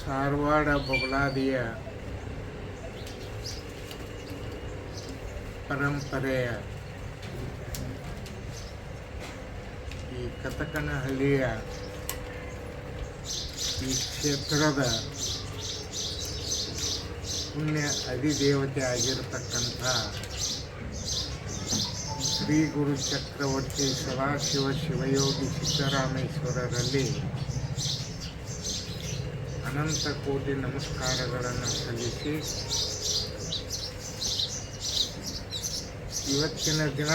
ಸಾರವಾಡ ಬೊಗಳಾದಿಯ ಪರಂಪರೆಯ ಈ ಕಥಕನಹಳ್ಳಿಯ ಈ ಕ್ಷೇತ್ರದ ಪುಣ್ಯ ಅಧಿದೇವತೆ ಆಗಿರತಕ್ಕಂಥ ಶ್ರೀ ಗುರು ಚಕ್ರವರ್ತಿ ಸದಾಶಿವ ಶಿವಯೋಗಿ ಸಿದ್ದರಾಮೇಶ್ವರರಲ್ಲಿ ಅನಂತ ಕೋಟಿ ನಮಸ್ಕಾರಗಳನ್ನು ಸಲ್ಲಿಸಿ ಇವತ್ತಿನ ದಿನ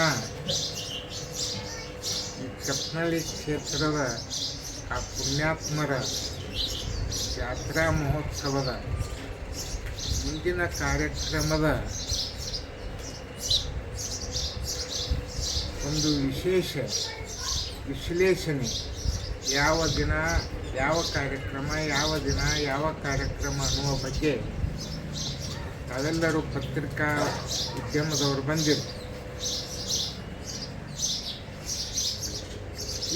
ಈ ಕಪ್ನಳ್ಳಿ ಕ್ಷೇತ್ರದ ಆ ಪುಣ್ಯಾತ್ಮರ ಜಾತ್ರಾ ಮಹೋತ್ಸವದ ಮುಂದಿನ ಕಾರ್ಯಕ್ರಮದ ಒಂದು ವಿಶೇಷ ವಿಶ್ಲೇಷಣೆ ಯಾವ ದಿನ ಯಾವ ಕಾರ್ಯಕ್ರಮ, ಯಾವ ದಿನ, ಯಾವ ಕಾರ್ಯಕ್ರಮ ಅನ್ನುವ ಬಗ್ಗೆ ತಾವೆಲ್ಲರೂ ಪತ್ರಿಕಾ ಉದ್ಯಮದವರು ಬಂದಿರು.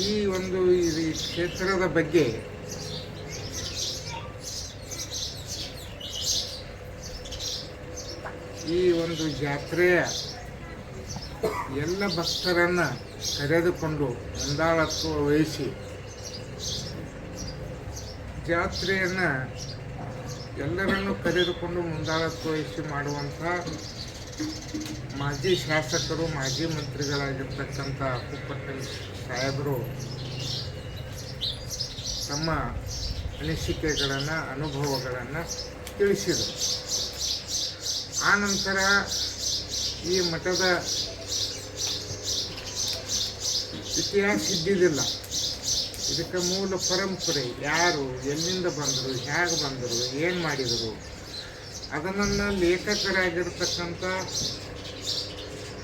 ಈ ಒಂದು ಈ ಕ್ಷೇತ್ರದ ಬಗ್ಗೆ ಈ ಒಂದು ಜಾತ್ರೆಯ ಎಲ್ಲ ಭಕ್ತರನ್ನು ಕರೆದುಕೊಂಡು ಮುಂದಾಳತ್ವ ವಹಿಸಿ ಜಾತ್ರೆಯನ್ನು ಎಲ್ಲರನ್ನು ಕರೆದುಕೊಂಡು ಮುಂದಾಳತ್ವ ವಹಿಸಿ ಮಾಡುವಂಥ ಮಾಜಿ ಶಾಸಕರು, ಮಾಜಿ ಮಂತ್ರಿಗಳಾಗಿರ್ತಕ್ಕಂಥ ಪುಪ್ಪಟ್ಟಲ್ ಸಾಹೇಬರು ತಮ್ಮ ಅನಿಸಿಕೆಗಳನ್ನು, ಅನುಭವಗಳನ್ನು ತಿಳಿಸಿದರು. ಆನಂತರ ಈ ಮಠದ ಇತಿಹಾಸ ಇದ್ದಿದ್ದಿಲ್ಲ. ಇದಕ್ಕೆ ಮೂಲ ಪರಂಪರೆ ಯಾರು, ಎಲ್ಲಿಂದ ಬಂದರು, ಹೇಗೆ ಬಂದರು, ಏನು ಮಾಡಿದರು? ಅದನ್ನು ಲೇಖಕರಾಗಿರ್ತಕ್ಕಂಥ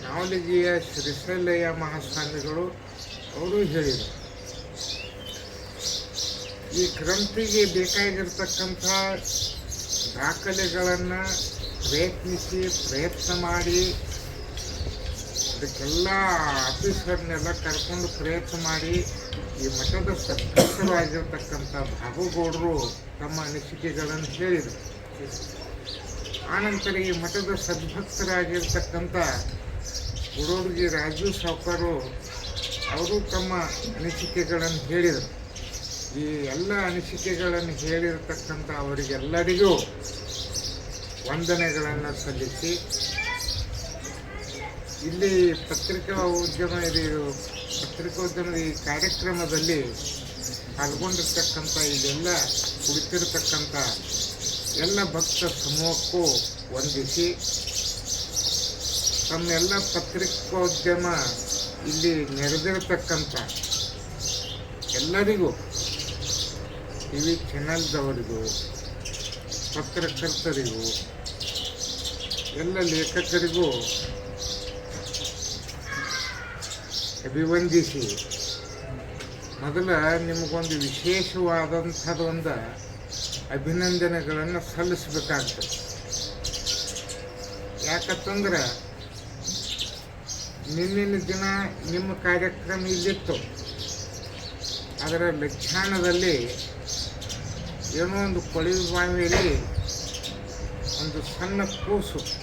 ನಾವಲಿಗೆಯ ಶ್ರೀಶೈಲಯ್ಯ ಮಹಾಸ್ವಾಮಿಗಳು ಅವರು ಹೇಳಿದರು. ಈ ಗ್ರಂಥಿಗೆ ಬೇಕಾಗಿರ್ತಕ್ಕಂಥ ದಾಖಲೆಗಳನ್ನು ಪ್ರಯತ್ನಿಸಿ, ಪ್ರಯತ್ನ ಮಾಡಿ ಅದಕ್ಕೆಲ್ಲ ಆಫೀಸರ್ನೆಲ್ಲ ಕರ್ಕೊಂಡು ಪ್ರಯತ್ನ ಮಾಡಿ ಈ ಮಠದ ಸದಸ್ಯರಾಗಿರ್ತಕ್ಕಂಥ ಭಾಗುಗೌಡರು ತಮ್ಮ ಅನಿಸಿಕೆಗಳನ್ನು ಹೇಳಿದರು. ಆನಂತರ ಈ ಮಠದ ಸದ್ಭಕ್ತರಾಗಿರ್ತಕ್ಕಂಥ ಗುಡೋರ್ಗಿ ರಾಜು ಸಾವ್ಕಾರು ಅವರು ತಮ್ಮ ಅನಿಸಿಕೆಗಳನ್ನು ಹೇಳಿದರು. ಈ ಎಲ್ಲ ಅನಿಸಿಕೆಗಳನ್ನು ಹೇಳಿರತಕ್ಕಂಥ ಅವರಿಗೆಲ್ಲರಿಗೂ ವಂದನೆಗಳನ್ನು ಸಲ್ಲಿಸಿ ಇಲ್ಲಿ ಪತ್ರಿಕಾ ಉದ್ಯಮ ಇದು ಪತ್ರಿಕೋದ್ಯಮದ ಈ ಕಾರ್ಯಕ್ರಮದಲ್ಲಿ ಪಾಲ್ಗೊಂಡಿರ್ತಕ್ಕಂಥ ಇದೆಲ್ಲ ಕುಳಿತಿರ್ತಕ್ಕಂಥ ಎಲ್ಲ ಭಕ್ತ ಸಮೂಹಕ್ಕೂ ವಂದಿಸಿ ತಮ್ಮೆಲ್ಲ ಪತ್ರಿಕೋದ್ಯಮ ಇಲ್ಲಿ ನೆರೆದಿರತಕ್ಕಂಥ ಎಲ್ಲರಿಗೂ ಟಿ ವಿ ಚಾನಲ್ದವರಿಗೂ, ಪತ್ರಕರ್ತರಿಗೂ, ಎಲ್ಲ ಲೇಖಕರಿಗೂ ಅಭಿವಂದಿಸಿ. ಮೊದಲ ನಿಮಗೊಂದು ವಿಶೇಷವಾದಂಥದ್ದು ಒಂದು ಅಭಿನಂದನೆಗಳನ್ನು ಸಲ್ಲಿಸಬೇಕಾಗ್ತದೆ. ಯಾಕಂತಂದ್ರೆ ನಿನ್ನಿನ ದಿನ ನಿಮ್ಮ ಕಾರ್ಯಕ್ರಮ ಇಲ್ಲಿತ್ತು. ಅದರ ಲಕ್ಷಣದಲ್ಲಿ ಏನೋ ಒಂದು ಕೊಳವೆ ಬಾವಿಯಲ್ಲಿ ಒಂದು ಸಣ್ಣ ಕೂಸು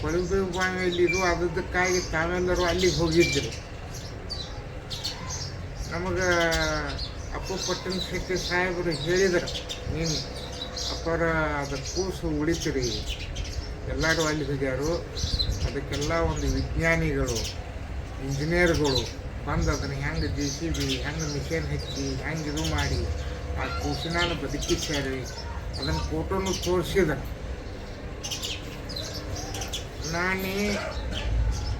ಕೊಳವೆ ಬಾವಿಯಲ್ಲಿ ಇದು ಅದಕ್ಕಾಗಿ ತಾವೆಲ್ಲರೂ ಅಲ್ಲಿಗೆ ಹೋಗಿದ್ದರು. ನಮಗೆ ಅಪ್ಪು ಪಟ್ಟಣ ಶೆಟ್ಟಿ ಸಾಹೇಬರು ಹೇಳಿದರು, ನೀನು ಅಪ್ಪರ ಅದು ಕೂಸು ಉಳಿತೀರಿ. ಎಲ್ಲರೂ ಅಲ್ಲಿ ಹೋಗ್ಯಾರು. ಅದಕ್ಕೆಲ್ಲ ಒಂದು ವಿಜ್ಞಾನಿಗಳು, ಇಂಜಿನಿಯರ್ಗಳು ಬಂದು ಅದನ್ನು ಹೆಂಗೆ ಜೆ ಸಿ ಬಿ ಹೆಂಗೆ ಮಿಷನ್ ಹಚ್ಚಿ, ಹೆಂಗೆ ಇದು ಮಾಡಿ, ಆ ಕೂಸಿನ ಬದುಕಿಸ್ಯಾರಿ. ಅದನ್ನು ಫೋಟೋನು ತೋರಿಸಿದ ನಾನೇ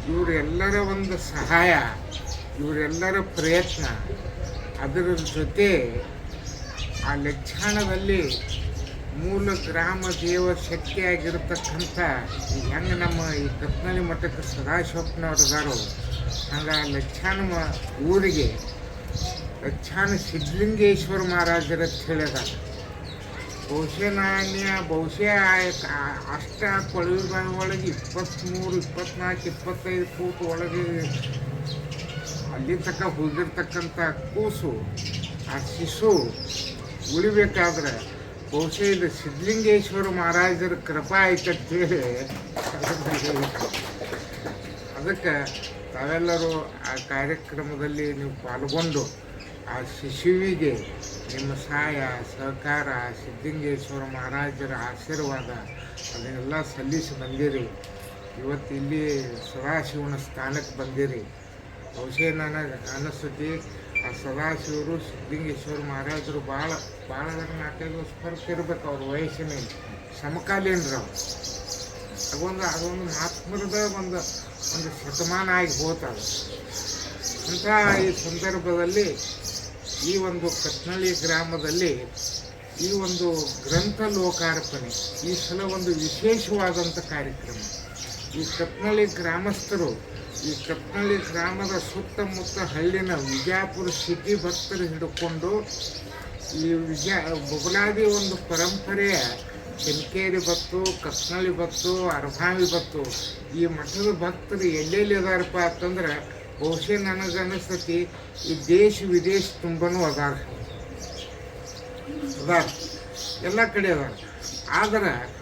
ಇವರೆಲ್ಲರ ಒಂದು ಸಹಾಯ, ಇವರೆಲ್ಲರ ಪ್ರಯತ್ನ. ಅದರ ಜೊತೆ ಆ ಲಕ್ಷಣದಲ್ಲಿ ಮೂಲ ಗ್ರಾಮ ದೇವ ಶಕ್ತಿಯಾಗಿರ್ತಕ್ಕಂಥ ಈಗ ಹೆಂಗೆ ನಮ್ಮ ಈ ಕತ್ನಳ್ಳಿ ಮಠಕ್ಕೆ ಸದಾಶಿವಪ್ಪನವ್ರು ಅದಾರೋ ಹಂಗೆ ಆ ಲಕ್ಷಾನ ಮ ಊರಿಗೆ ಲಕ್ಷಾನ ಸಿದ್ಧಲಿಂಗೇಶ್ವರ ಮಹಾರಾಜರ ಅಂತ ಹೇಳಿದ ಬಹುಶಃ ನಾಣ್ಯ, ಬಹುಶಃ ಅಷ್ಟ ಕೊಳವೆ ಒಳಗೆ ಇಪ್ಪತ್ತ್ಮೂರು ಇಪ್ಪತ್ನಾಲ್ಕು, ಇಪ್ಪತ್ತೈದು ಫೂಟ್ ಒಳಗೆ ಅಲ್ಲಿ ತಕ್ಕ ಹೋಗಿರ್ತಕ್ಕಂಥ ಕೂಸು, ಆ ಶಿಶು ಉಳಿಬೇಕಾದ್ರೆ ಬಹುಶಃ ಇದು ಸಿದ್ಧಲಿಂಗೇಶ್ವರ ಮಹಾರಾಜರ ಕೃಪಾ ಆಯ್ತಂತೇಳಿ ಅದಕ್ಕೆ ತಾವೆಲ್ಲರೂ ಆ ಕಾರ್ಯಕ್ರಮದಲ್ಲಿ ನೀವು ಪಾಲ್ಗೊಂಡು ಆ ಶಿಶುವಿಗೆ ನಿಮ್ಮ ಸಹಾಯ ಸಹಕಾರ ಸಿದ್ಧಲಿಂಗೇಶ್ವರ ಮಹಾರಾಜರ ಆಶೀರ್ವಾದ ಅದನ್ನೆಲ್ಲ ಸಲ್ಲಿಸಿ ಬಂದಿರಿ. ಇವತ್ತು ಇಲ್ಲಿ ಸದಾಶಿವನ ಸ್ಥಾನಕ್ಕೆ ಬಂದಿರಿ. ಬಹುಶಃ ನನಗೆ ಅನಿಸ್ತತಿ ಆ ಸದಾಶಿವರು ಸಿದ್ಧಲಿಂಗೇಶ್ವರ ಮಹಾರಾಜರು ಭಾಳ ಭಾಳ ನಾಲ್ಕೈದು ವರ್ಷ ಫರ್ಕ್ ಇರ್ಬೇಕು ಅವ್ರ ವಯಸ್ಸಿನಲ್ಲಿ. ಸಮಕಾಲೀನರು ಅದೊಂದು ಅದೊಂದು ಮಹಾತ್ಮರದ ಒಂದು ಒಂದು ಶತಮಾನ ಆಗಿ ಹೋತದ. ಅಂಥ ಈ ಸಂದರ್ಭದಲ್ಲಿ ಈ ಒಂದು ಕತ್ನಳ್ಳಿ ಗ್ರಾಮದಲ್ಲಿ ಈ ಒಂದು ಗ್ರಂಥ ಲೋಕಾರ್ಪಣೆ, ಈ ಸಲ ಒಂದು ವಿಶೇಷವಾದಂಥ ಕಾರ್ಯಕ್ರಮ. ಈ ಕತ್ನಳ್ಳಿ ಗ್ರಾಮಸ್ಥರು, ಈ ಕತ್ನಳ್ಳಿ ಗ್ರಾಮದ ಸುತ್ತಮುತ್ತ ಹಳ್ಳಿನ ವಿಜಯಪುರ ಸಿಟಿ ಭಕ್ತರು ಹಿಡ್ಕೊಂಡು, ಈ ವಿಜಯ, ಬೊಗಲಾದಿ ಒಂದು ಪರಂಪರೆಯ ಕೆಂಕೇರಿ ಭತ್ತು ಕತ್ನಳ್ಳಿ ಭತ್ತು ಅರ್ಭಾವಿ ಭತ್ತು ಈ ಮಠದ ಭಕ್ತರು ಎಲ್ಲೆಲ್ಲಿ ಇದಾರಪ್ಪ ಅಂತಂದ್ರೆ ಬಹುಶಃ ನನಗೆ ಅನ್ನಿಸ್ತತಿ ಈ ದೇಶ, ವಿದೇಶ ತುಂಬನೂ ಅದಾರ. ಅದಾರ. ಎಲ್ಲ ಕಡೆ ಅದಾರ. ಆದ್ರೆ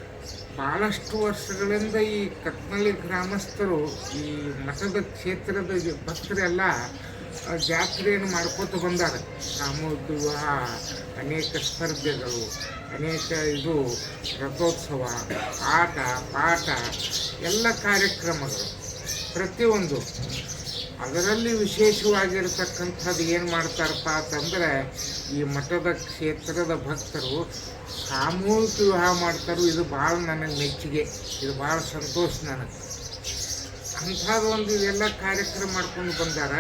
ಭಾಳಷ್ಟು ವರ್ಷಗಳಿಂದ ಈ ಕತ್ನಳ್ಳಿ ಗ್ರಾಮಸ್ಥರು, ಈ ಮಠದ ಕ್ಷೇತ್ರದ ಭಕ್ತರೆಲ್ಲ ಜಾತ್ರೆಯನ್ನು ಮಾಡ್ಕೋತ ಬಂದಾರ. ಸಾಮೂಹಿಕ ಅನೇಕ ಸ್ಪರ್ಧೆಗಳು, ಅನೇಕ ಇದು, ರಥೋತ್ಸವ, ಆಟ, ಪಾಠ, ಎಲ್ಲ ಕಾರ್ಯಕ್ರಮಗಳು. ಪ್ರತಿಯೊಂದು. ಅದರಲ್ಲಿ ವಿಶೇಷವಾಗಿರ್ತಕ್ಕಂಥದ್ದು ಏನು ಮಾಡ್ತಾರಪ್ಪ ಅಂತಂದ್ರೆ, ಈ ಮಠದ ಕ್ಷೇತ್ರದ ಭಕ್ತರು ಸಾಮೂಹಿಕ ವಿವಾಹ ಮಾಡ್ತಾರೋ ಇದು ಭಾಳ ನನಗೆ ಮೆಚ್ಚುಗೆ, ಇದು ಭಾಳ ಸಂತೋಷ ನನಗೆ. ಅಂಥದ್ದು ಒಂದು ಇದೆಲ್ಲ ಕಾರ್ಯಕ್ರಮ ಮಾಡ್ಕೊಂಡು ಬಂದಾರ.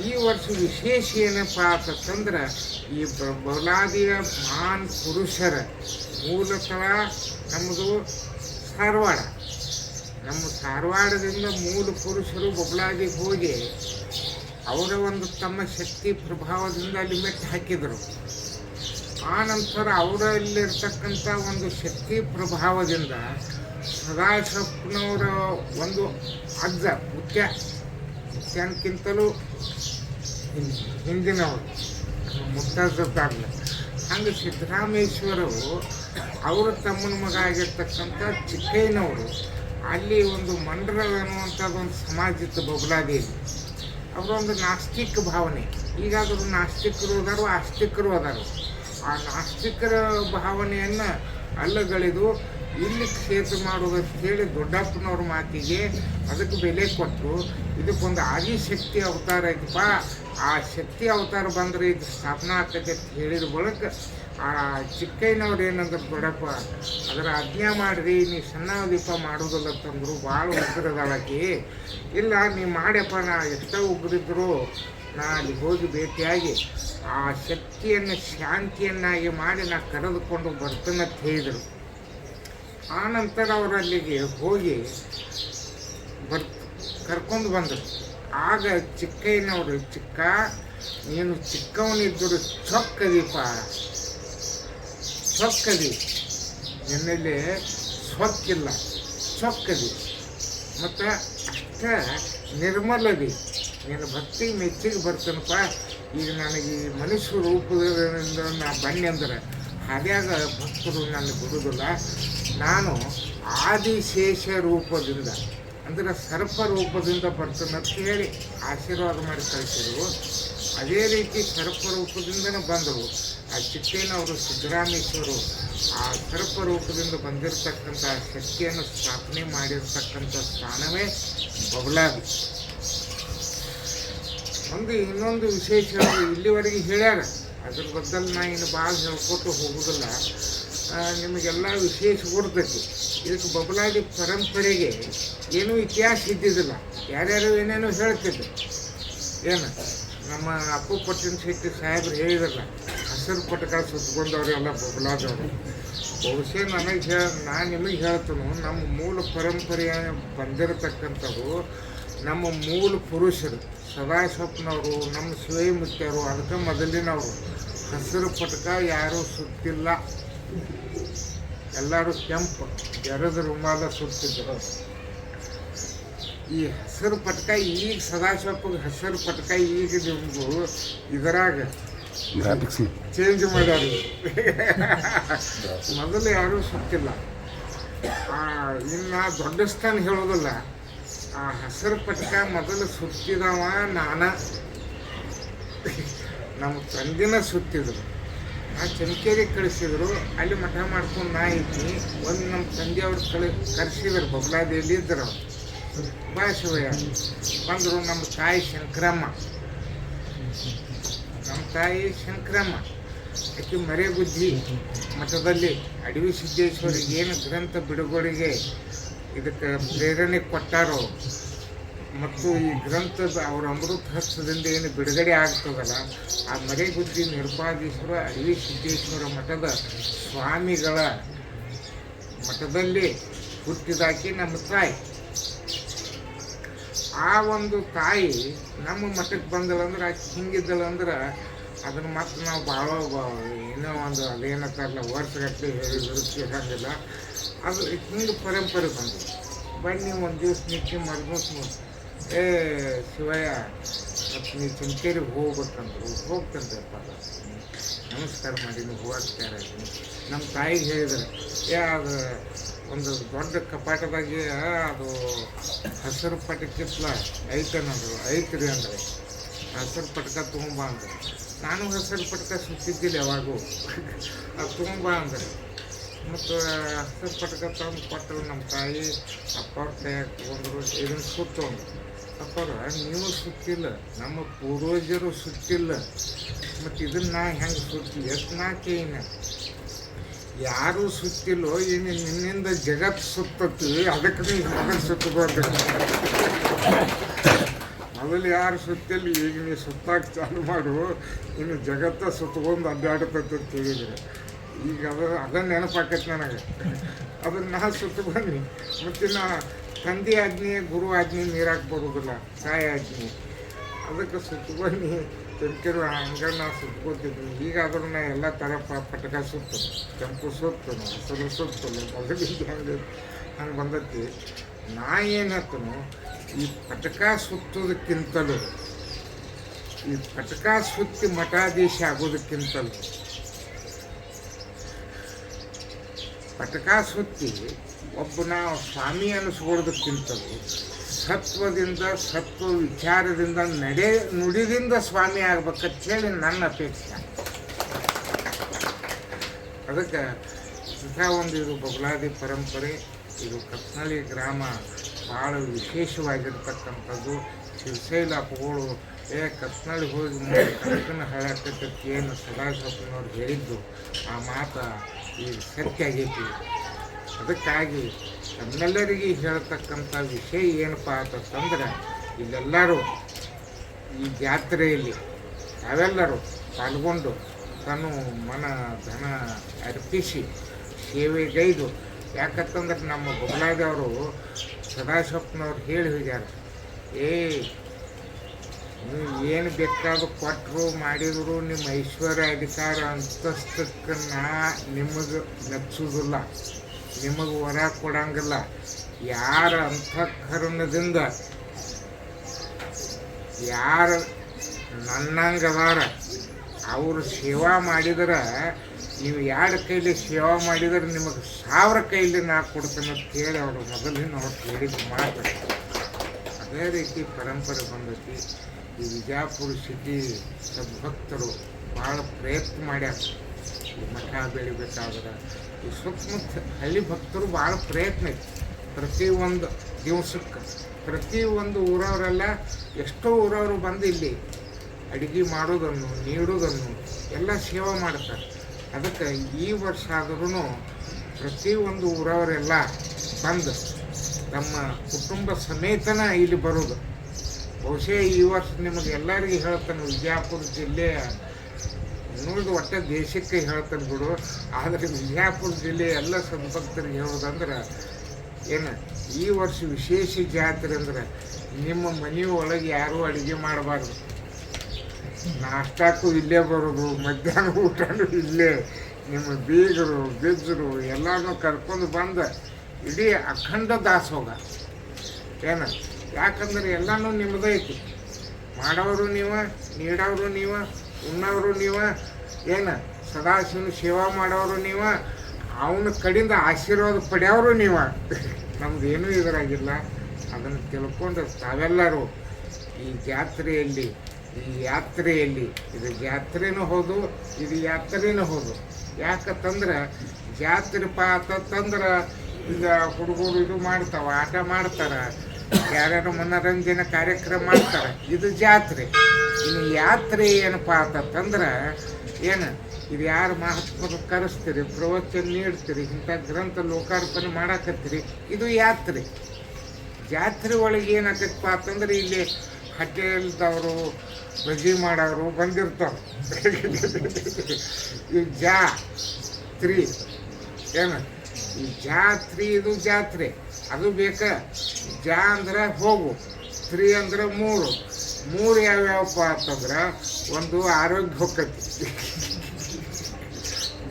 ಈ ವರ್ಷ ವಿಶೇಷ ಏನಪ್ಪ ಅಂತಂದ್ರೆ, ಈ ಬಲಾದಿಯ ಮಹಾನ್ ಪುರುಷರ ಮೂಲತಃ ನಮ್ಮದು ಧಾರವಾಡ. ನಮ್ಮ ಧಾರವಾಡದಿಂದ ಮೂಲ ಪುರುಷರು ಬೊಬ್ಲಾದಿಗೆ ಹೋಗಿ ಅವರ ಒಂದು ತಮ್ಮ ಶಕ್ತಿ ಪ್ರಭಾವದಿಂದ ಅಲ್ಲಿ ಮೆಟ್ಟು ಹಾಕಿದರು. ಆ ನಂತರ ಅವರಲ್ಲಿರ್ತಕ್ಕಂಥ ಒಂದು ಶಕ್ತಿ ಪ್ರಭಾವದಿಂದ ಸದಾಶಪ್ಪನವರ ಒಂದು ಅಜ್ಜ, ಮುಖ್ಯ, ಮುಖ್ಯನ್ಕಿಂತಲೂ ಹಿಂದಿನವರು ಮುತ್ತಜ್ಜದ್ದಾಗಲ ಹಂಗೆ ಸಿದ್ದರಾಮೇಶ್ವರವು ಅವರ ತಮ್ಮನ ಮಗ ಆಗಿರ್ತಕ್ಕಂಥ ಚಿಕ್ಕಯ್ಯನವರು ಅಲ್ಲಿ ಒಂದು ಮಂಡಲ ಅನ್ನುವಂಥದ್ದು ಒಂದು ಸಮಾಜ ಇತ್ತು ಬೊಬ್ಲಾದೇವಿ ಅವರೊಂದು ನಾಸ್ತಿಕ ಭಾವನೆ. ಈಗಾದರೂ ನಾಸ್ತಿಕರು ಅದಾರು, ಆಸ್ತಿಕರು ಅದಾರು. ಆ ನಾಸ್ತಿಕರ ಭಾವನೆಯನ್ನು ಅಲ್ಲಗಳಿದು ಇಲ್ಲಿ ಕ್ಷೇತ್ರ ಹೇಳಿ ದೊಡ್ಡಪ್ಪನವ್ರ ಮಾತಿಗೆ ಅದಕ್ಕೆ ಬೆಲೆ ಕೊಟ್ಟರು. ಇದಕ್ಕೊಂದು ಆದಿಶಕ್ತಿ ಅವತಾರ ಐತಪ್ಪ ಆ ಶಕ್ತಿ ಅವತಾರ ಬಂದರೆ ಇದು ಸ್ಥಾಪನಾ ಆಗ್ತೈತೆ ಅಂತ ಹೇಳಿದ ಬಳಿಕ ಆ ಚಿಕ್ಕಯ್ಯನವ್ರು ಏನಂದ್ರೆ ಬಿಡಪ್ಪ ಅದರ ಅಜ್ಞೆ ಮಾಡಿರಿ ನೀ ಸಣ್ಣ ದೀಪ ಮಾಡೋದಿಲ್ಲ ಅಂತಂದ್ರು ಭಾಳ ಉಗ್ರದಾಳಕಿ, ಇಲ್ಲ ನೀ ಮಾಡ್ಯಪ್ಪ, ನಾ ಎಷ್ಟೋ ಉಗ್ರಿದ್ರು, ನಾ ಅಲ್ಲಿ ಹೋಗಿ ಭೇಟಿಯಾಗಿ, ಆ ಶಕ್ತಿಯನ್ನು, ಶಾಂತಿಯನ್ನಾಗಿ ಮಾಡಿ ನಾ ಕರೆದುಕೊಂಡು ಬರ್ತೇನೆ ಅಂತ ಹೇಳಿದರು. ಆ ನಂತರ ಅವರಲ್ಲಿಗೆ ಹೋಗಿ ಬರ್, ಕರ್ಕೊಂಡು ಬಂದರು. ಆಗ ಚಿಕ್ಕಯ್ಯನವರು, ಚಿಕ್ಕ, ನೀನು ಚಿಕ್ಕವನಿದ್ದರು ಚೊಕ್ಕದೀಪ ಚೊಕ್ಕದಿ ನಿನ್ನಲ್ಲಿ ಸೊಕ್ಕಿಲ್ಲ. ಚೊಕ್ಕದಿ ಮತ್ತು ಅಷ್ಟ ನಿರ್ಮಲದಿ. ನಿನ್ನ ಭಕ್ತಿ ಮೆಚ್ಚಿಗೆ ಬರ್ತೇನಪ್ಪ. ಈಗ ನನಗೆ ಈ ಮನುಷ್ಯ ರೂಪದಿಂದ ನಾ ಬನ್ನಿ ಅಂದ್ರೆ ಹಾದ್ಯಾಗ ಭಕ್ತರು ನನಗೆ ಬಿಡುವುದಿಲ್ಲ. ನಾನು ಆದಿಶೇಷ ರೂಪದಿಂದ, ಅಂದರೆ ಸರ್ಪ ರೂಪದಿಂದ ಅಂತ ಹೇಳಿ ಆಶೀರ್ವಾದ ಮಾಡಿ ಕಳಿಸಿದ್ರು. ಅದೇ ರೀತಿ ಸರ್ಪ ರೂಪದಿಂದನೇ ಬಂದರು. ಆ ಅವರು ಸಿದ್ದರಾಮೇಶ್ವರು ಆ ಸರ್ಪ ರೂಪದಿಂದ ಬಂದಿರತಕ್ಕಂಥ ಶಕ್ತಿಯನ್ನು ಸ್ಥಾಪನೆ ಮಾಡಿರ್ತಕ್ಕಂಥ ಸ್ಥಾನವೇ ಬಬಲಾದಿ ಒಂದು ಇನ್ನೊಂದು ವಿಶೇಷ ಇಲ್ಲಿವರೆಗೆ ಹೇಳ್ಯಾರ. ಅದ್ರ ಬದಲು ನಾ ಇನ್ನು ಭಾಳ ಹೇಳ್ಕೊಟ್ಟು ಹೋಗೋದಿಲ್ಲ. ನಿಮಗೆಲ್ಲ ವಿಶೇಷ ಕೊಡ್ತೈತಿ ಇದಕ್ಕೆ ಬಬಲಾದಿ ಪರಂಪರೆಗೆ ಏನೂ ಇತಿಹಾಸ ಇದ್ದಿದ್ದಿಲ್ಲ. ಯಾರ್ಯಾರು ಏನೇನೋ ಹೇಳ್ತಿದ್ರು. ಏನು? ನಮ್ಮ ಅಪ್ಪು ಪಟ್ಟಿನ ಶೆಟ್ಟಿ ಸಾಹೇಬ್ರು ಹೇಳಿದ್ರಲ್ಲ ಹಸಿರು ಪಟಕ ಸುತ್ತಕೊಂಡವ್ರೆಲ್ಲ ಬಬಲಾದವರು. ಬಹುಶಃ ನನಗೆ ಹೇಳ ನಾನು ನಿಮಗೆ ಹೇಳ್ತೇನೆ, ನಮ್ಮ ಮೂಲ ಪರಂಪರೆಯ ಬಂದಿರತಕ್ಕಂಥವು ನಮ್ಮ ಮೂಲ ಪುರುಷರು, ಸದಾಶಿವಪ್ಪನವರು, ನಮ್ಮ ಶಿವೈಮುತ್ಯರು, ಅದಕ್ಕೆ ಮೊದಲಿನವರು. ಹಸಿರು ಪಟಕ ಯಾರೂ ಸುತ್ತಿಲ್ಲ. ಎಲ್ಲರೂ ಕೆಂಪು ಜರದ ರುಮಾಲ ಸುತ್ತಿದ್ರು. ಈ ಹಸಿರು ಪಟಕ, ಈಗ ಸದಾಶಿವಪ್ಪಗೆ ಹಸಿರು ಪಟಕ, ಈಗ ನಿಮಗೂ ಇದರಾಗ ಗ್ರಾಫಿಕ್ಸ್ ಚೇಂಜ್ ಮಾಡ್ಯಾರ ಮೊದಲು ಯಾರೂ ಸುತ್ತಿಲ್ಲ. ಇನ್ನು ದೊಡ್ಡ ಸ್ಥಾನ ಹೇಳೋದಿಲ್ಲ. ಆ ಹಸಿರು ಪಟಕ ಮೊದಲು ಸುತ್ತಿದವ ನಾನ. ನಮ್ಮ ತಂದಿನ ಸುತ್ತಿದ್ರು. ಆ ಚಮಕೇರಿ ಕಳಿಸಿದ್ರು. ಅಲ್ಲಿ ಮಠ ಮಾಡ್ಕೊಂಡು ನಾ ಇದ್ದೀನಿ ಒಂದು ನಮ್ಮ ತಂದೆಯವ್ರು ಕಳಿ, ಕರೆಸಿದ್ರು. ಬಬ್ಲಾದೇವಿ ಇದ್ರು. ಬಾಯ ಶಿವಯ್ಯ ಬಂದರು ನಮ್ಮ ತಾಯಿ ಶಂಕರಮ್ಮ. ತಾಯಿ ಶಂಕರಮ್ಮ, ಆಕೆ ಮರೆಗುದ್ದಿ ಮಠದಲ್ಲಿ ಅಡವಿ ಸಿದ್ದೇಶ್ವರಿಗೆ ಏನು ಗ್ರಂಥ ಬಿಡುಗಡೆಗೆ ಇದಕ್ಕೆ ಪ್ರೇರಣೆ ಕೊಟ್ಟಾರೋ, ಮತ್ತು ಈ ಗ್ರಂಥದ ಅವರ ಅಮೃತ ಹಸ್ತದಿಂದ ಏನು ಬಿಡುಗಡೆ ಆಗ್ತದಲ್ಲ, ಆ ಮರೆಗುದ್ದಿ ನಿರ್ಪಾದೀಶ್ವರ ಅಡವಿ ಸಿದ್ದೇಶ್ವರ ಮಠದ ಸ್ವಾಮಿಗಳ ಮಠದಲ್ಲಿ ಹುಟ್ಟಿದಾಕಿ ನಮ್ಮ ತಾಯಿ. ಆ ಒಂದು ತಾಯಿ ನಮ್ಮ ಮಠಕ್ಕೆ ಬಂದಳಂದ್ರೆ, ಆಕೆ ಹಿಂಗಿದ್ದಳಂದ್ರೆ ಅದನ್ನ ಮತ್ತೆ ನಾವು ಭಾಳ ಏನೋ ಒಂದು ಅದೇನತ್ತಾರಲ್ಲ ವರ್ಷಗಟ್ಟಲೆ ಹೇಳಿದ್ರು ಕೇಳಂಗಿಲ್ಲ ಅದು ಹಿಂಗೆ ಪರಂಪರೆ ಬಂದು ಬನ್ನಿ ಒಂದು ದಿವ್ಸ ನಿತ್ಯ ಮರ್ದಿವ್ಸ ಏ ಶಿವಯ್ಯ, ಮತ್ತು ನೀವು ಚಿಂಚೇರಿಗೆ ಹೋಗ್ಬೇಕಂದ್ರು ಹೋಗ್ತಂತೆಪ್ಪ ನಮಸ್ಕಾರ ಮಾಡಿ, ನೀವು ಹೋಗಕ್ಕೆ ತಯಾರಾಗಿ ನಮ್ಮ ತಾಯಿಗೆ ಹೇಳಿದ್ರೆ, ಏ ಅದು ಒಂದು ದೊಡ್ಡ ಕಪಾಟದಾಗೆ ಅದು ಹಸಿರು ಪಟಕಿತ್ಲ ಐತನಂದ್ರು ಐತ್ರಿ ಅಂದ್ರೆ. ಹಸಿರು ಪಟಕ ತೊಗೊಂಬ ಅಂದ್ರೆ. ನಾನು ಹೆಸರು ಪಟಕ ಸುತ್ತಿದ್ದಿಲ್ಲ ಯಾವಾಗೂ. ಅದು ತುಂಬ ಅಂದ್ರೆ. ಮತ್ತು ಹಸಿರು ಪಟಕ ತಂದು ಕೊಟ್ಟರು ನಮ್ಮ ತಾಯಿ, ಅಪ್ಪ ಅವ್ರ ಕೈಯಾಗ ತೊಗೊಂಡ್ರು, ಇದನ್ನು ಸುತ್ತೊಂದು ಅಪ್ಪರ ನೀವು ಸುತ್ತಿಲ್ಲ, ನಮ್ಮ ಪೂರ್ವಜರು ಸುತ್ತಿಲ್ಲ. ಮತ್ತು ಇದನ್ನು ನಾ ಹೆಂಗೆ ಸುತ್ತಿ, ಎಷ್ಟು ನಾಕೇನ ಯಾರು ಸುತ್ತಿಲ್ಲೋ ಏನು ನಿನ್ನಿಂದ ಜಗತ್ತು ಸುತ್ತತಿ, ಅದಕ್ಕೆ ನೀವು ಸುತ್ತಬಾರ್ದು. ಮೊದಲು ಯಾರು ಸುತ್ತಲ್ಲಿ ಈಗ ನೀ ಸುತ್ತಾಕ ಚಾಲು ಮಾಡು. ಇನ್ನು ಜಗತ್ತ ಸುತ್ತಕೊಂಡು ಅಡ್ಡಾಡ್ತಂತ ಅಂತ ಹೇಳಿದ್ರೆ. ಈಗ ಅದು ಅದನ್ನ ನೆನಪಾಕೈತೆ ನನಗೆ. ಅದನ್ನ ನಾ ಸುತ್ತಕೊಂಡು ಮತ್ತು ನಾ ತಂದೆ ಆಜ್ಞೆ, ಗುರು ಆಜ್ಞೆ ಮೀರಾಕ್ ಬರೋದಿಲ್ಲ ತಾಯಿ ಆಜ್ಞೆ. ಅದಕ್ಕೆ ಸುತ್ತ ಬನ್ನಿ ತಿರ್ಕಿರು ಹಂಗೆ ನಾ ಸುತ್ಕೋತಿದ್ವಿ. ಈಗ ನಾ ಎಲ್ಲ ಥರ ಪಟಕ ಸುತ್ತ ಕೆಂಪು ಸುತ್ತ ಹಸಿರು ಸುತ್ತನು ಮೊದಲಿಗೆ ಹಂಗೆ ಹಂಗೆ ಬಂದೈತಿ. ನಾ ಏನು ಹೇಳ್ತನು, ಈ ಪಟಕ ಸುತ್ತೋದಕ್ಕಿಂತಲೂ, ಈ ಪಟಕ ಸುತ್ತಿ ಮಠಾಧೀಶ ಆಗೋದಕ್ಕಿಂತಲೂ, ಪಟಕ ಸುತ್ತಿ ಒಬ್ಬನ ಸ್ವಾಮಿ ಅನಿಸ್ಕೊಳ್ಳೋದಕ್ಕಿಂತಲೂ, ಸತ್ವದಿಂದ, ಸತ್ವ ವಿಚಾರದಿಂದ, ನಡೆ, ನುಡಿದಿಂದ ಸ್ವಾಮಿ ಆಗ್ಬೇಕಂತ ಹೇಳಿ ನನ್ನ ಅಪೇಕ್ಷೆ. ಅದಕ್ಕೆ ಇಂಥ ಒಂದು ಇದು ಬಬಲಾದಿ ಪರಂಪರೆ ಇದು ಕತ್ನಳ್ಳಿ ಗ್ರಾಮ ಭಾಳ ವಿಶೇಷವಾಗಿರ್ತಕ್ಕಂಥದ್ದು. ಶಿವಶೈಲ ಅಪ್ಪಗಳು ಏ ಕತ್ನಳ್ಳಿ ಹೋಗಿ ಕನಕನ ಹಾಳಾಗ್ತಕ್ಕಂಥ ಏನು ಸದಾಶಿವಪ್ಪನವ್ರು ಹೇಳಿದ್ದು, ಆ ಮಾತು ಈ ಸತ್ಯ ಆಗೈತಿ. ಅದಕ್ಕಾಗಿ ತಮ್ಮೆಲ್ಲರಿಗೆ ಹೇಳ್ತಕ್ಕಂಥ ವಿಷಯ ಏನಪ್ಪ ಅಂತಂದ್ರೆ ಇಲ್ಲೆಲ್ಲರೂ ಈ ಜಾತ್ರೆಯಲ್ಲಿ ತಾವೆಲ್ಲರೂ ಪಾಲ್ಗೊಂಡು ತನ್ನ ಮನ ಧನ ಅರ್ಪಿಸಿ, ಸೇವೆಗೈದು ಯಾಕಂತಂದ್ರೆ ನಮ್ಮ ಬೊಗಳಾದವರು ಸದಾಶಿವಪ್ಪನವ್ರು ಹೇಳಿ ಹೋಗ್ಯಾರ, ಏ, ನೀವು ಏನು ಬೇಕಾದ್ರು ಕೊಟ್ಟರು ಮಾಡಿದ್ರು ನಿಮ್ಮ ಐಶ್ವರ್ಯ ಅಧಿಕಾರ ಅಂತಸ್ತಕ್ಕೆ ನಾ ನಿಮಗೆ ನಿಮಗೆ ವರ ಕೊಡಂಗಿಲ್ಲ. ಯಾರ ಅಂತಃಕರಣದಿಂದ ಯಾರು ನನ್ನಂಗದಾರ ಅವರು ಸೇವಾ ಮಾಡಿದ್ರೆ ನೀವು ಎರಡು ಕೈಲಿ ಸೇವಾ ಮಾಡಿದರೆ ನಿಮಗೆ ಸಾವಿರ ಕೈಲಿ ನಾ ಕೊಡ್ತೇನೆ ಅಂತ ಹೇಳಿ ಅವರು ಮೊದಲಿನ ಅವ್ರು ಕೇಳಿದ ಮಾತು. ಅದೇ ರೀತಿ ಪರಂಪರೆ ಬಂದೈತಿ. ಈ ವಿಜಾಪುರ ಸಿಟಿ ಸದ್ಭಕ್ತರು ಭಾಳ ಪ್ರಯತ್ನ ಮಾಡ್ಯಾರ. ಈ ಮಠ ಬೆಳಿಬೇಕಾದ್ರೆ ಈ ಸುತ್ತಮುತ್ತ ಹಳ್ಳಿ ಭಕ್ತರು ಭಾಳ ಪ್ರಯತ್ನ ಐತಿ. ಪ್ರತಿಯೊಂದು ದಿವಸಕ್ಕೆ ಪ್ರತಿಯೊಂದು ಊರವರೆಲ್ಲ ಎಷ್ಟೋ ಊರವರು ಬಂದು ಇಲ್ಲಿ ಅಡುಗೆ ಮಾಡೋದನ್ನು, ನೀಡೋದನ್ನು ಎಲ್ಲ ಸೇವಾ ಮಾಡ್ತಾರೆ. ಅದಕ್ಕೆ ಈ ವರ್ಷ ಆದ್ರೂ ಪ್ರತಿಯೊಂದು ಊರವರೆಲ್ಲ ಬಂದು ನಮ್ಮ ಕುಟುಂಬ ಸಮೇತನ ಇಲ್ಲಿ ಬರೋದು. ಬಹುಶಃ ಈ ವರ್ಷ ನಿಮಗೆ ಎಲ್ಲರಿಗೂ ಹೇಳ್ತಾನೆ, ವಿಜಯಪುರ ಜಿಲ್ಲೆಯ ಇನ್ನುಳಿದು ಒಟ್ಟೆ ದೇಶಕ್ಕೆ ಹೇಳ್ತಾನೆ ಬಿಡು. ಆದರೆ ವಿಜಯಪುರ ಜಿಲ್ಲೆಯ ಎಲ್ಲ ಸದ್ಭಕ್ತರಿಗೆ ಹೇಳೋದಂದ್ರೆ ಏನು, ಈ ವರ್ಷ ವಿಶೇಷ ಜಾತ್ರೆ ಅಂದ್ರೆ ನಿಮ್ಮ ಮನೆಯೊಳಗೆ ಯಾರೂ ಅಡುಗೆ ಮಾಡಬಾರ್ದು. ನಾಷ್ಟಾಕ್ಕೂ ಇಲ್ಲೇ ಬರೋದು, ಮಧ್ಯಾಹ್ನ ಊಟನೂ ಇಲ್ಲೇ. ನಿಮ್ಮ ಬೀಗರು ಬಿಜ್ಜರು ಎಲ್ಲನೂ ಕರ್ಕೊಂಡು ಬಂದು ಇಡೀ ಅಖಂಡ ದಾಸೋಗ ಏನು? ಯಾಕಂದ್ರೆ ಎಲ್ಲನೂ ನಿಮ್ಮದೇ ಐತಿ. ಮಾಡೋರು ನೀವು ನೀಡೋರು ನೀವು, ಉಣ್ಣವರು ನೀವ, ಏನು? ಸದಾಶಿವನ ಸೇವಾ ಮಾಡೋರು ನೀವ, ಅವನ ಕಡೆಯಿಂದ ಆಶೀರ್ವಾದ ಪಡೆಯೋರು ನೀವ. ನಮ್ದು ಏನೂ ಇದರಾಗಿಲ್ಲ. ಅದನ್ನು ತಿಳ್ಕೊಂಡು ತಾವೆಲ್ಲರೂ ಈ ಜಾತ್ರೆಯಲ್ಲಿ ಈ ಯಾತ್ರೆಯಲ್ಲಿ, ಇದು ಜಾತ್ರೆನೂ ಹೌದು, ಇದು ಯಾತ್ರೆನೂ ಹೌದು. ಯಾಕಂತಂದ್ರೆ ಜಾತ್ರೆ ಪಾತಂದ್ರೆ ಈಗ ಹುಡುಗರು ಇದು ಮಾಡ್ತಾವ, ಆಟ ಮಾಡ್ತಾರೆ, ಯಾರ್ಯಾರು ಮನೋರಂಜನೆ ಕಾರ್ಯಕ್ರಮ ಮಾಡ್ತಾರೆ, ಇದು ಜಾತ್ರೆ. ಇನ್ನು ಯಾತ್ರೆ ಏನಪ್ಪ ಅಂತಂದ್ರೆ ಏನು, ಇದು ಯಾರು ಮಹಾತ್ಮರು ಕರೆಸ್ತೀರಿ, ಪ್ರವಚನ ನೀಡ್ತೀರಿ, ಇಂಥ ಗ್ರಂಥ ಲೋಕಾರ್ಪಣೆ ಮಾಡಾಕತ್ತೀರಿ, ಇದು ಯಾತ್ರೆ. ಜಾತ್ರೆ ಒಳಗೆ ಏನಾಗತ್ತಪ್ಪ ಅಂತಂದ್ರೆ ಇಲ್ಲಿ ಹಟೇಲ್ದವರು ಬಜಿ ಮಾಡೋರು ಬಂದಿರ್ತಾರೆ ಈ ಜಾ ತ್ರೀ ಏನು? ಈ ಜಾತ್ರೆ ಇದು ಜಾತ್ರೆ. ಅದು ಬೇಕಾ. ಜಾ ಅಂದ್ರೆ ಹೋಗು, ತ್ರೀ ಅಂದ್ರೆ ಮೂರು. ಮೂರು ಯಾವ್ಯಾವಪ್ಪ ಅಂತಂದ್ರೆ ಒಂದು ಆರೋಗ್ಯ ಹೊಕ್ಕತಿ.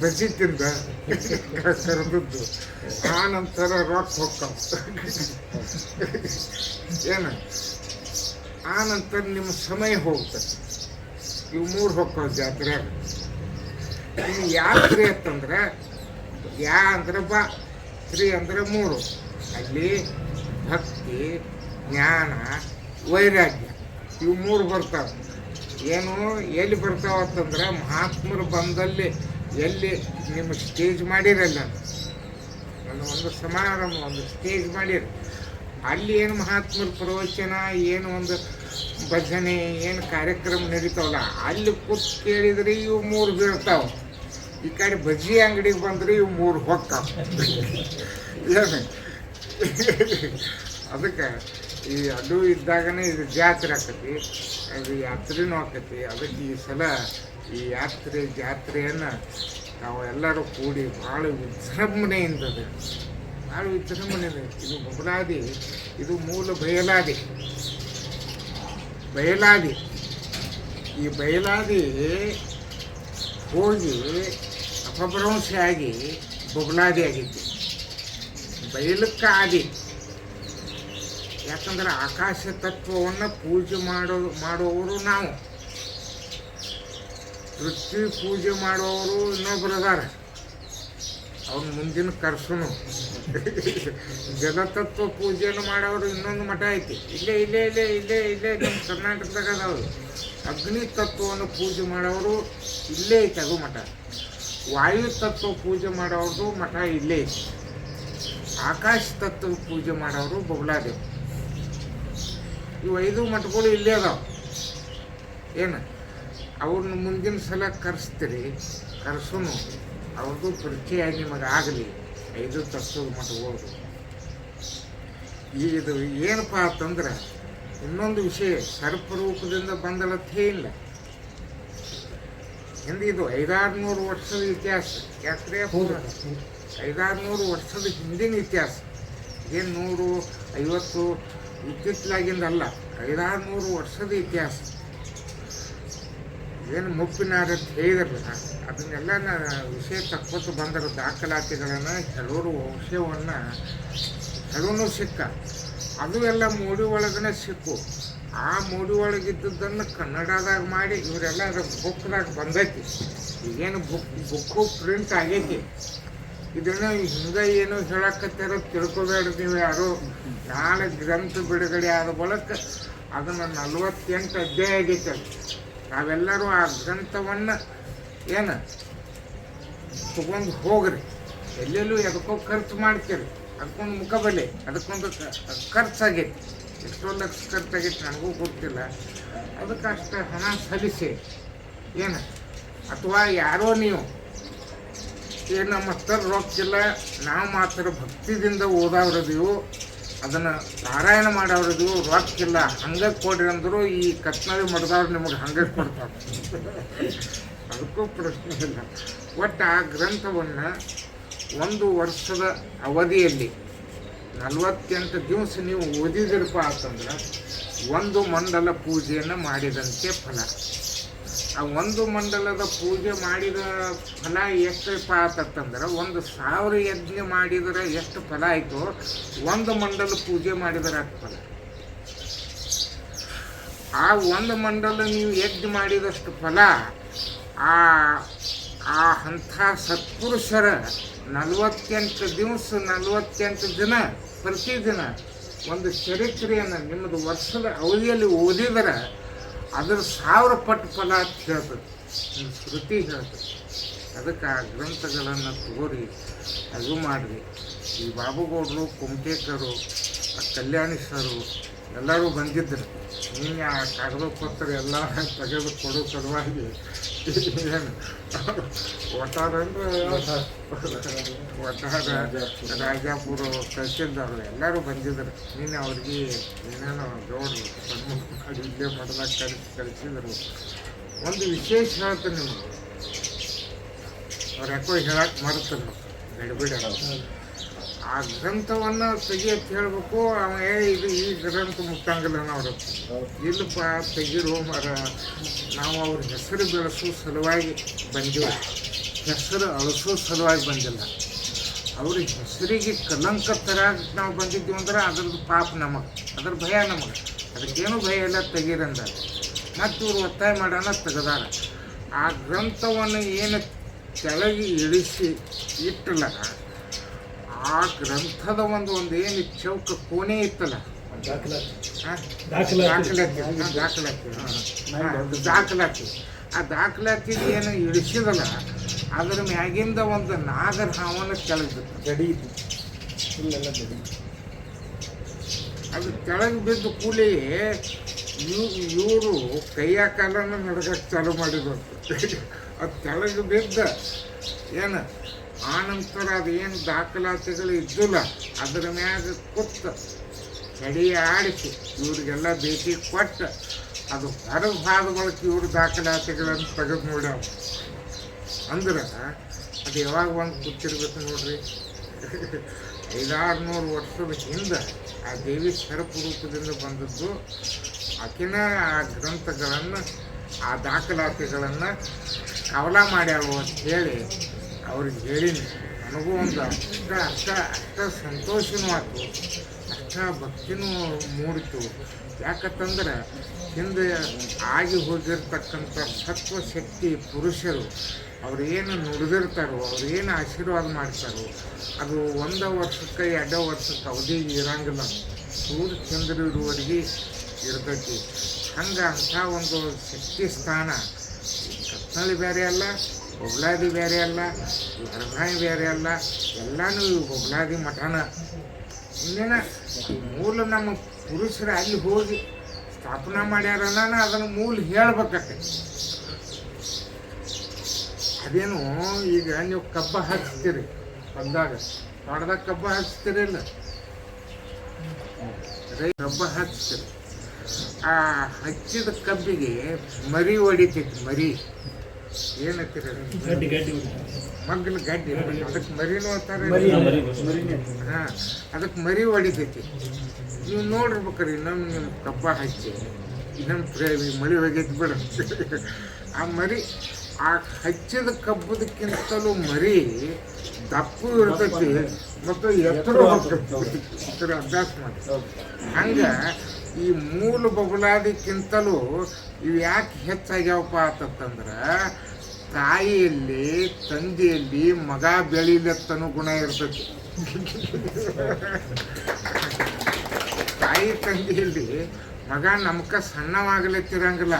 ಬಜ್ಜಿ ತಿಂದ ಕರೆದದ್ದು. ಆ ನಂತರ ರೊಕ್ಕ ಹೋಗ್ತಾವ ಏನು? ಆ ನಂತರ ನಿಮ್ಮ ಸಮಯ ಹೋಗ್ತದೆ ಇವು ಮೂರು ಹೋಗ್ತದೆ ಜಾತ್ರೆ. ಇನ್ನು ಯಾತ್ರೆ ಅಂತಂದ್ರೆ, ಯಾ ಅಂದ್ರೆ ಬಾ, ತ್ರೀ ಅಂದ್ರೆ ಮೂರು. ಅಲ್ಲಿ ಭಕ್ತಿ, ಜ್ಞಾನ, ವೈರಾಗ್ಯ, ಇವು ಮೂರು ಬರ್ತಾವೆ. ಏನು, ಎಲ್ಲಿ ಬರ್ತಾವ ಅಂತಂದ್ರೆ, ಮಹಾತ್ಮರು ಬಂದಲ್ಲಿ ಎಲ್ಲಿ ನಿಮ್ಮ ಸ್ಟೇಜ್ ಮಾಡಿರಲ್ಲ. ಒಂದು ಒಂದು ಸಮಾರಂಭ, ಒಂದು ಸ್ಟೇಜ್ ಮಾಡಿರಿ. ಅಲ್ಲಿ ಏನು ಮಹಾತ್ಮರ ಪ್ರವಚನ, ಏನು ಒಂದು ಭಜನೆ ಏನು ಕಾರ್ಯಕ್ರಮ ನಡೀತಾವಲ್ಲ, ಅಲ್ಲಿ ಕೂತ್ ಕೇಳಿದ್ರೆ ಇವು ಮೂರು ಬೀಳ್ತಾವ. ಈ ಕಡೆ ಬಜ್ಜಿ ಅಂಗಡಿಗೆ ಬಂದ್ರೆ ಇವು ಮೂರು ಏನು ಅದಕ್ಕೆ ಈ ಅದು ಇದ್ದಾಗನೇ ಇದು ಜಾತ್ರೆ ಆಕತಿ, ಅದು ಯಾತ್ರೆನೂ ಆಕತಿ. ಅದಕ್ಕೆ ಈ ಸಲ ಈ ಯಾತ್ರೆ ಜಾತ್ರೆಯನ್ನು ನಾವು ಎಲ್ಲರೂ ಕೂಡಿ ಭಾಳ ವಿಜೃಂಭಣೆಯಿಂದ ಭಾಳ ವಿಜೃಂಭಣೆ ಇದೆ ಇದು ಬಬಲಾದಿ, ಇದು ಮೂಲ ಬಯಲಾದಿ. ಬಯಲಾದಿ. ಈ ಬಯಲಾದಿ ಹೋಗಿ ಆಗಿ ಬಬಲಾದಿ ಆಗಿತ್ತು ಬಯಲಕ್ಕ ಆದಿ ಯಾಕಂದ್ರೆ ಆಕಾಶ ತತ್ವವನ್ನು ಪೂಜೆ ಮಾಡೋ, ಮಾಡುವವರು ನಾವು. ಪೃಥ್ವಿ ಪೂಜೆ ಮಾಡುವವರು ಇನ್ನೊಬ್ರು ಅದಾರ ಅವ್ನ ಮುಂದಿನ ಕರ್ಸುನು. ಜನತತ್ವ ಪೂಜೆಯನ್ನು ಮಾಡೋರು ಇನ್ನೊಂದು ಮಠ ಐತಿ. ಇಲ್ಲೇ ಇಲ್ಲೇ ಇಲ್ಲೇ ಇಲ್ಲೇ ಇಲ್ಲೇ ನಮ್ಮ ಕರ್ನಾಟಕದಾಗ ಅದಾವರು ಅಗ್ನಿ ತತ್ವವನ್ನು ಪೂಜೆ ಮಾಡೋರು ಇಲ್ಲೇ ಐತೆ ಅದು ಮಠ. ವಾಯು ತತ್ವ ಪೂಜೆ ಮಾಡೋರ್ದು ಮಠ ಇಲ್ಲೇ ಐತಿ. ಆಕಾಶ ತತ್ವ ಪೂಜೆ ಮಾಡೋರು ಬಬಲಾದೇವ್. ಇವು ಐದು ಮಠಗಳು ಇಲ್ಲೇ ಅದಾವ. ಏನು? ಅವ್ರನ್ನ ಮುಂದಿನ ಸಲ ಕರೆಸ್ತೀರಿ, ಕರ್ಸುನು. ಅವ್ರದ್ದು ಪರಿಚಯ ನಿಮಗೆ ಆಗಲಿ. ಐದು ತತ್ವದ ಹೋಗೋದು ಇದು ಏನಪ್ಪ ಅಂತಂದ್ರೆ ಇನ್ನೊಂದು ವಿಷಯ ಸರ್ಪರೂಪದಿಂದ ಬಂದಲತ್ತೇ ಇಲ್ಲ. ಹಿಂದೆ ಇದು ಐದಾರು ನೂರು ವರ್ಷದ ಇತಿಹಾಸ. ಯಾಕ್ರೆ ಐದಾರು ನೂರು ವರ್ಷದ ಹಿಂದಿನ ಇತಿಹಾಸ. ಏನು ನೂರು ಐವತ್ತು ಇತ್ತಿತ್ತಲಾಗಿಂದಲ್ಲ ಐದಾರು ನೂರು ವರ್ಷದ ಇತಿಹಾಸ. ಏನು ಮುಪ್ಪಿನ ಅಂತ ಹೇಳಿದ್ರಲ್ಲ, ಅದನ್ನೆಲ್ಲ ವಿಷಯ ತಕ್ಕೊತ್ತು ಬಂದರ ದಾಖಲಾತಿಗಳನ್ನು ಕೆಲವರು ವಿಷಯವನ್ನು ಕೆಲವೂ ಸಿಕ್ಕ. ಅದು ಎಲ್ಲ ಮೂಡಿ ಒಳಗನೆ ಸಿಕ್ಕು. ಆ ಮೂಡಿ ಒಳಗಿದ್ದದ್ದನ್ನು ಕನ್ನಡದಾಗ ಮಾಡಿ ಇವರೆಲ್ಲ ಅದ್ರ ಬುಕ್ದಾಗ ಬಂದೈತಿ. ಈಗೇನು ಬುಕ್, ಬುಕ್ಕು ಪ್ರಿಂಟ್ ಆಗೈತಿ. ಇದನ್ನು ಹಿಂದೆ ಏನು ಹೇಳಕತ್ತಾರ ತಿಳ್ಕೊಬೇಡ ನೀವು ಯಾರು. ನಾಳೆ ಗ್ರಂಥ ಬಿಡುಗಡೆ ಆದ ಬಳಿಕ ಅದನ್ನು ನಲ್ವತ್ತೆಂಟು ಅಧ್ಯಾಯ ಆಗೈತೆ ನಾವೆಲ್ಲರೂ ಆ ಗ್ರಂಥವನ್ನು ಏನು ತಗೊಂಡು ಹೋಗ್ರಿ. ಎಲ್ಲೆಲ್ಲೂ ಎದಕ್ಕೋ ಖರ್ಚು ಮಾಡ್ತೀರಿ. ಅದಕ್ಕೊಂದು ಮುಖಬಲೆ ಅದಕ್ಕೊಂದು ಖರ್ಚಾಗೈತಿ. ಎಷ್ಟೋ ಲಕ್ಷ ಖರ್ಚಾಗೈತಿ, ನನಗೂ ಗೊತ್ತಿಲ್ಲ. ಅದಕ್ಕೆ ಅಷ್ಟು ಹಣ ಸಲ್ಲಿಸಿ. ಏನು? ಅಥವಾ ಯಾರೋ ನೀವು ಏನು ನಮ್ಮ ಹತ್ರ ರೊಕ್ಕಿಲ್ಲ ನಾವು ಮಾತ್ರ ಭಕ್ತಿದಿಂದ ಓದವ್ರದೀವು. ಅದನ್ನು ಪಾರಾಯಣ ಮಾಡೋರದು ರೊಕ್ಕಿಲ್ಲ. ಹಂಗೆ ಕೊಡ್ರಿ ಅಂದರು ಈ ಕತ್ನಲ್ಲಿ ಮಡ್ದವ್ರು ನಿಮಗೆ ಹಂಗೆ ಕೊಡ್ತಾರೆ. ಅದಕ್ಕೂ ಪ್ರಶ್ನೆ ಇಲ್ಲ. ಒಟ್ಟು ಆ ಗ್ರಂಥವನ್ನು ಒಂದು ವರ್ಷದ ಅವಧಿಯಲ್ಲಿ ನಲವತ್ತೆಂಟು ದಿವಸ ನೀವು ಓದಿದಿರಪ್ಪ ಅಂತಂದ್ರೆ ಒಂದು ಮಂಡಲ ಪೂಜೆಯನ್ನು ಮಾಡಿದಂತೆ ಫಲ. ಆ ಒಂದು ಮಂಡಲದ ಪೂಜೆ ಮಾಡಿದ ಫಲ ಎಷ್ಟಪ್ಪ ಆತಂದ್ರೆ ಒಂದು ಸಾವಿರ ಯಜ್ಞ ಮಾಡಿದರೆ ಎಷ್ಟು ಫಲ ಆಯಿತು ಒಂದು ಮಂಡಲ ಪೂಜೆ ಮಾಡಿದರೆ ಅಷ್ಟು ಫಲ. ಆ ಒಂದು ಮಂಡಲ ನೀವು ಯಜ್ಞ ಮಾಡಿದಷ್ಟು ಫಲ, ಆ ಆ ಅಂಥ ಸತ್ಪುರುಷರ ನಲವತ್ತೆಂಟು ದಿವಸ, ನಲವತ್ತೆಂಟು ದಿನ, ಪ್ರತಿದಿನ ಒಂದು ಚರಿತ್ರೆಯನ್ನು ನಿಮ್ಮದು ವರ್ಷದ ಅವಧಿಯಲ್ಲಿ ಓದಿದರೆ ಅದರ ಸಾವಿರ ಪಟ್ಟು ಫಲ ಅಂತ ಹೇಳ್ತದೆ ಶ್ರುತಿ ಹೇಳ್ತದೆ ಅದಕ್ಕೆ ಆ ಗ್ರಂಥಗಳನ್ನು ತಗೋರಿ ಅದು ಮಾಡಿರಿ. ಈ ಬಾಬುಗೌಡರು ಕುಮಟೇಕರು ಕಲ್ಯಾಣಿ ಸರು ಎಲ್ಲರೂ ಬಂದಿದ್ದರು. ನೀನು ಆ ಕಾಗದ ಪತ್ರ ಎಲ್ಲ ತೆಗೆದು ಕೊಡೋ ಸಲುವಾಗಿ. ಏನು? ಒಟ್ಟಾರ ಅಂದ್ರೆ ಒಟ್ಟಾರ ರಾಜಾಪುರ ತಹಸೀಲ್ದಾರರು ಎಲ್ಲರೂ ಬಂದಿದ್ರು ನೀನು ಅವ್ರಿಗೆ ಏನೇನೋ ಜೋಡಿ ಇಲ್ಲೇ ಮಠದಾಗ ಕರೆಸಿ ಕಳಿಸಿದ್ರು ಒಂದು ವಿಶೇಷ ಹೇಳ್ತೀನಿ ನಿಮ್ಗೆ ಅವ್ರು ಯಾಕೋ ಹೇಳಕ್ಕೆ ಮರ್ತಾರೆ ಗಡಿಬಿಡ ಆ ಗ್ರಂಥವನ್ನು ತೆಗಿಯತ್ ಹೇಳ್ಬೇಕು ಅವ ಇದು ಈ ಗ್ರಂಥ ಮುಟ್ಟಂಗಿಲ್ಲ ಅವರು ಇಲ್ಲಪ್ಪ ತೆಗಿರೋ ಮರ. ನಾವು ಅವ್ರ ಹೆಸರು ಬೆಳೆಸೋ ಸಲುವಾಗಿ ಬಂದಿಲ್ಲ. ಹೆಸರು ಅಳಿಸೋ ಸಲುವಾಗಿ ಬಂದಿಲ್ಲ. ಅವ್ರ ಹೆಸರಿಗೆ ಕಲಂಕ ತರಾಗ ನಾವು ಬಂದಿದ್ದೀವಿ ಅಂದ್ರೆ ಅದ್ರದ್ದು ಪಾಪ ನಮಗೆ, ಅದ್ರ ಭಯ ನಮಗೆ. ಅದಕ್ಕೇನು ಭಯ ಇಲ್ಲ ತೆಗೀರಂದ ಮತ್ತು ಇವ್ರು ಒತ್ತಾಯ ಮಾಡೋಣ ತೆಗೆದಾರ. ಆ ಗ್ರಂಥವನ್ನು ಏನು ಕೆಳಗೆ ಇಳಿಸಿ ಇಟ್ಟಲ್ಲ ಆ ಗ್ರಂಥದ ಒಂದು ಒಂದು ಏನು ಚೌಕ ಕೋಣೆ ಇತ್ತಲ್ಲ? ದಾಖಲಾತಿ. ದಾಖಲಾತಿ. ದಾಖಲಾತಿ. ಆ ದಾಖಲಾತಿ ಏನು ಇಳಿಸಿದಲ್ಲ ಅದ್ರ ಮ್ಯಾಗಿಂದ ಒಂದು ನಾಗರ ಹಾವನ ಕೆಳಗೆ ಜಡಿ ಇಲ್ಲೆಲ್ಲ ಜಡಿ ಅದು ಕೆಳಗೆ ಬಿದ್ದು ಕೂಲಿ ಇವರು ಕೈಯ ಕಾಲನ ನಡ್ಗಕ್ಕೆ ಚಾಲು ಮಾಡಿದ್ರು ಅದು ಕೆಳಗೆ ಬಿದ್ದ ಏನು ಆನಂತರ ಅದೇನು ದಾಖಲಾತಿಗಳು ಇದ್ದಿಲ್ಲ, ಅದರ ಮ್ಯಾಗ ಕುತ್ತ ಚಡಿ ಆಡಿಸಿ, ಇವ್ರಿಗೆಲ್ಲ ಭೇಟಿ ಕೊಟ್ಟು ಅದು ಹೊರಗೆ ಭಾಗ ಬಳಕೆ ಇವ್ರ ದಾಖಲಾತಿಗಳನ್ನು ತೆಗೆದು ನೋಡ್ಯಾವ. ಅಂದ್ರೆ ಅದು ಯಾವಾಗ ಬಂದು ಕೂತಿರ್ಬೇಕು ನೋಡ್ರಿ. ಐದಾರು ನೂರು ವರ್ಷದ ಹಿಂದೆ ಆ ದೇವಿ ರೂಪದಿಂದ ಬಂದದ್ದು, ಆಕಿನ ಆ ಗ್ರಂಥಗಳನ್ನು, ಆ ದಾಖಲಾತಿಗಳನ್ನು ಕವಲ ಮಾಡ್ಯಾವು ಅಂತ ಹೇಳಿ ಅವ್ರಿಗೆ ಹೇಳಿನಿ, ನನಗೂ ಒಂದು ಅಷ್ಟ ಅಷ್ಟ ಅಷ್ಟ ಸಂತೋಷನೂ ಆಯ್ತು. ಅಷ್ಟ ಭಕ್ತಿನೂ ಮೂಡಿತು. ಯಾಕಂತಂದ್ರೆ ಹಿಂದೆ ಆಗಿ ಹೋಗಿರ್ತಕ್ಕಂಥ ಸತ್ವ ಶಕ್ತಿ ಪುರುಷರು, ಅವ್ರು ಏನು ನುಡಿದಿರ್ತಾರೋ ಅವ್ರೇನು ಆಶೀರ್ವಾದ ಮಾಡ್ತಾರೋ, ಅದು ಒಂದು ವರ್ಷಕ್ಕೆ ಎರಡು ವರ್ಷಕ್ಕೆ ಅವಧಿ ಇರಂಗಿಲ್ಲ. ಸೂರ್ಯ, ಚಂದ್ರ ಇರುವವರಿಗೆ ಇರ್ತೈತಿ. ಹಂಗೆ ಅಂಥ ಒಂದು ಶಕ್ತಿ ಸ್ಥಾನ ಕತ್ತಲಿ ಬೇರೆ ಅಲ್ಲ. ಬೊಬ್ಲಾದಿ ಬೇರೆ ಅಲ್ಲ ಗರ್ಭಾಯಿ ಬೇರೆ ಅಲ್ಲ, ಎಲ್ಲನೂ ಇವು ಮಠನ. ಇನ್ನೇನ ಮೂಲ ನಮ್ಮ ಪುರುಷರು ಅಲ್ಲಿ ಹೋಗಿ ಸ್ಥಾಪನಾ ಮಾಡ್ಯಾರಲ್ಲ ಅದನ್ನು ಮೂಲ ಹೇಳ್ಬೇಕತ್ತೆ. ಅದೇನು, ಈಗ ನೀವು ಕಬ್ಬ ಹಚ್ತೀರಿ, ಬಂದಾಗ. ತೋಟದಾಗ ಕಬ್ಬ ಹಚ್ತೀರಿ ಇಲ್ಲ? ಕಬ್ಬ ಹಚ್ತೀರಿ. ಆ ಹಚ್ಚಿದ ಕಬ್ಬಿಗೆ ಮರಿ ಹೊಡಿತೈತಿ, ಮರಿ. ಏನತ್ತೀರಿ ಅದನ್ನ? ಗಡ್ಡಿ ಅದಕ್ಕೆ ಮರಿನೂ ಅಂತಾರೆ ಹಾ ಅದಕ್ಕೆ ಮರಿ ಹೊಡಿತೈತಿ ನೀವು ನೋಡಿರ್ಬೇಕ್ರಿ ನಮ್ಮ ಕಬ್ಬ ಹಚ್ಚಿ ಇನ್ನೊಂದು ಪ್ರೇ ಮರಿ ಹೋಗೈತಿ ಬಿಡ ಆ ಮರಿ ಆ ಹಚ್ಚಿದ ಕಬ್ಬದಕ್ಕಿಂತಲೂ ಮರಿ ದಪ್ಪು ಇರ್ತೈತಿ ಮತ್ತು ಎತ್ತರ ಹೋಗ್ತೈತಿ ಅಭ್ಯಾಸ ಮಾಡಿ ಹಂಗೆ ಈ ಮೂಲ ಬಬಲಾದಿಕ್ಕಿಂತಲೂ ಇವು ಯಾಕೆ ಹೆಚ್ಚಾಗ್ಯಾವಪ್ಪ ಅಂತಂದ್ರೆ ತಾಯಿಯಲ್ಲಿ, ತಂದೆಯಲ್ಲಿ ಮಗ ಬೆಳಿಲತ್ತನು ಗುಣ ಇರ್ತೈತಿ ತಾಯಿ, ತಂದೆಯಲ್ಲಿ ಮಗ ನಮ್ಕ ಸಣ್ಣವಾಗಲತ್ತಿರಂಗಿಲ್ಲ.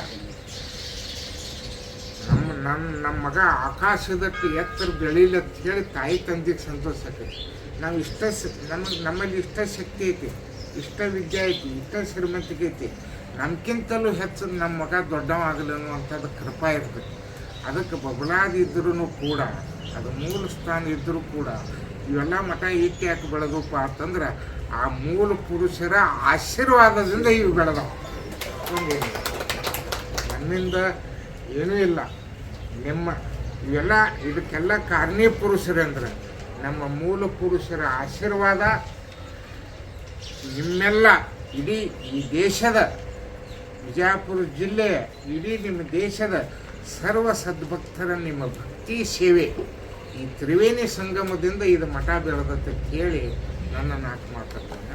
ನಮ್ಮ ನಮ್ಮ ನಮ್ಮ ಮಗ ಆಕಾಶದಕ್ಕೆ ಎತ್ತರ ಬೆಳಿಲತ್ತ ಹೇಳಿ ತಾಯಿ, ತಂದೆಗೆ ಸಂತೋಷ ಆಕೈತಿ. ನಾವು ಇಷ್ಟ ನಮಗೆ ನಮ್ಮಲ್ಲಿ ಇಷ್ಟ ಶಕ್ತಿ ಐತಿ. ಇಷ್ಟ ವಿದ್ಯೆ ಐತಿ, ಇಷ್ಟ ಶ್ರೀಮಂತಿಕೆ ಐತಿ. ನಮ್ಗಿಂತಲೂ ಹೆಚ್ಚು ನಮ್ಮ ಮಗ ದೊಡ್ಡವಾಗಲಿ ಅನ್ನುವಂಥದ್ದು ಕೃಪಾ ಇರ್ತೈತಿ ಅದಕ್ಕೆ ಬಬಲಾದಿ ಇದ್ರೂ ಕೂಡ, ಅದು ಮೂಲ ಸ್ಥಾನ ಇದ್ದರೂ ಕೂಡ, ಇವೆಲ್ಲ ಮಠ ಈಕೆ ಯಾಕೆ ಬೆಳೆದಪ್ಪ ಅಂತಂದ್ರೆ, ಆ ಮೂಲ ಪುರುಷರ ಆಶೀರ್ವಾದದಿಂದ ಇವು ಬೆಳೆದವು. ನನ್ನಿಂದ ಏನೂ ಇಲ್ಲ. ನಿಮ್ಮ, ಇವೆಲ್ಲ ಇದಕ್ಕೆಲ್ಲ ಕಾರಣೀ ಪುರುಷರಂದ್ರೆ, ನಮ್ಮ ಮೂಲ ಪುರುಷರ ಆಶೀರ್ವಾದ ನಿಮ್ಮೆಲ್ಲ ಇಡೀ ಈ ದೇಶದ ವಿಜಯಪುರ ಜಿಲ್ಲೆಯ ಇಡೀ ನಿಮ್ಮ ದೇಶದ ಸರ್ವ ಸದ್ಭಕ್ತರ ನಿಮ್ಮ ಭಕ್ತಿ ಸೇವೆ. ಈ ತ್ರಿವೇಣಿ ಸಂಗಮದಿಂದ ಇದು ಮಠ ಬೆಳೆದತ್ತೆ ಕೇಳಿ ನನ್ನ ನಾಲ್ಕು ಮಾತನ್ನು